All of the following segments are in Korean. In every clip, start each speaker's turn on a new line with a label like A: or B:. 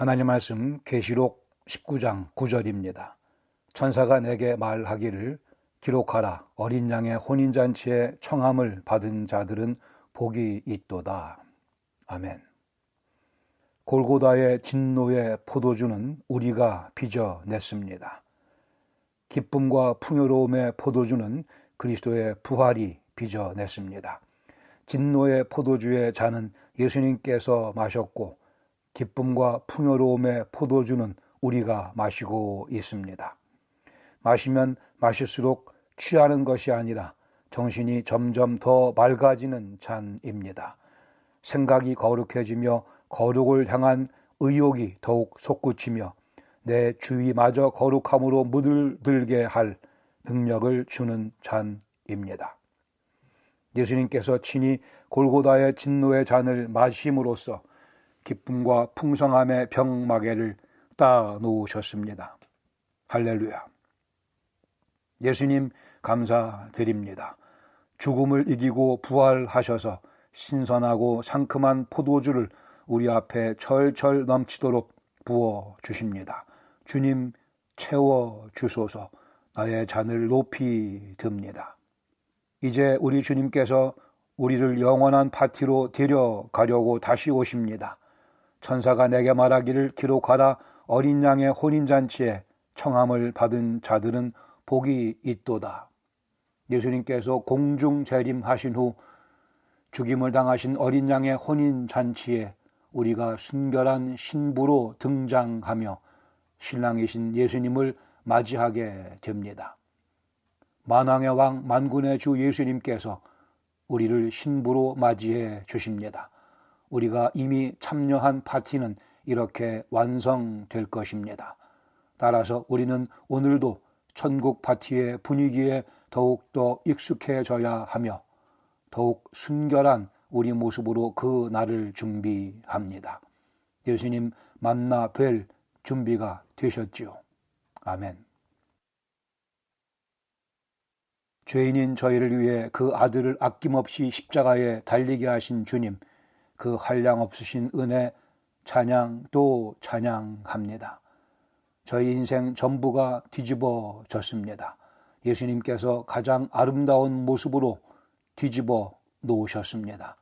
A: 하나님 말씀 계시록 19장 9절입니다. 천사가 내게 말하기를 기록하라 어린 양의 혼인 잔치에 청함을 받은 자들은 복이 있도다. 아멘. 골고다의 진노의 포도주는 우리가 빚어냈습니다. 기쁨과 풍요로움의 포도주는 그리스도의 부활이 빚어냈습니다. 진노의 포도주의 잔은 예수님께서 마셨고 기쁨과 풍요로움의 포도주는 우리가 마시고 있습니다. 마시면 마실수록 취하는 것이 아니라 정신이 점점 더 맑아지는 잔입니다. 생각이 거룩해지며 거룩을 향한 의욕이 더욱 솟구치며 내 주위마저 거룩함으로 물들게 할 능력을 주는 잔입니다. 예수님께서 친히 골고다의 진노의 잔을 마심으로써 기쁨과 풍성함의 병마개를 따 놓으셨습니다. 할렐루야. 예수님 감사드립니다. 죽음을 이기고 부활하셔서 신선하고 상큼한 포도주를 우리 앞에 철철 넘치도록 부어 주십니다. 주님 채워 주소서 나의 잔을 높이 듭니다. 이제 우리 주님께서 우리를 영원한 파티로 데려가려고 다시 오십니다. 천사가 내게 말하기를 기록하라 어린 양의 혼인잔치에 청함을 받은 자들은 복이 있도다. 예수님께서 공중 재림하신 후 죽임을 당하신 어린 양의 혼인 잔치에 우리가 순결한 신부로 등장하며 신랑이신 예수님을 맞이하게 됩니다. 만왕의 왕 만군의 주 예수님께서 우리를 신부로 맞이해 주십니다. 우리가 이미 참여한 파티는 이렇게 완성될 것입니다. 따라서 우리는 오늘도 천국 파티의 분위기에 더욱더 익숙해져야 하며 더욱 순결한 우리 모습으로 그 날을 준비합니다. 예수님 만나 뵐 준비가 되셨지요. 아멘. 죄인인 저희를 위해 그 아들을 아낌없이 십자가에 달리게 하신 주님, 그 한량 없으신 은혜 찬양 또 찬양합니다. 저희 인생 전부가 뒤집어졌습니다. 예수님께서 가장 아름다운 모습으로 뒤집어 놓으셨습니다.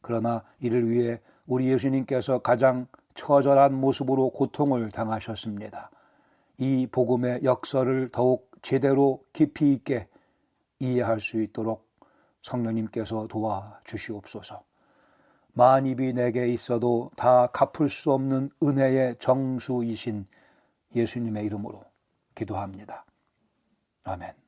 A: 그러나 이를 위해 우리 예수님께서 가장 처절한 모습으로 고통을 당하셨습니다. 이 복음의 역설을 더욱 제대로 깊이 있게 이해할 수 있도록 성령님께서 도와주시옵소서. 만입이 내게 있어도 다 갚을 수 없는 은혜의 정수이신 예수님의 이름으로 기도합니다. 아멘.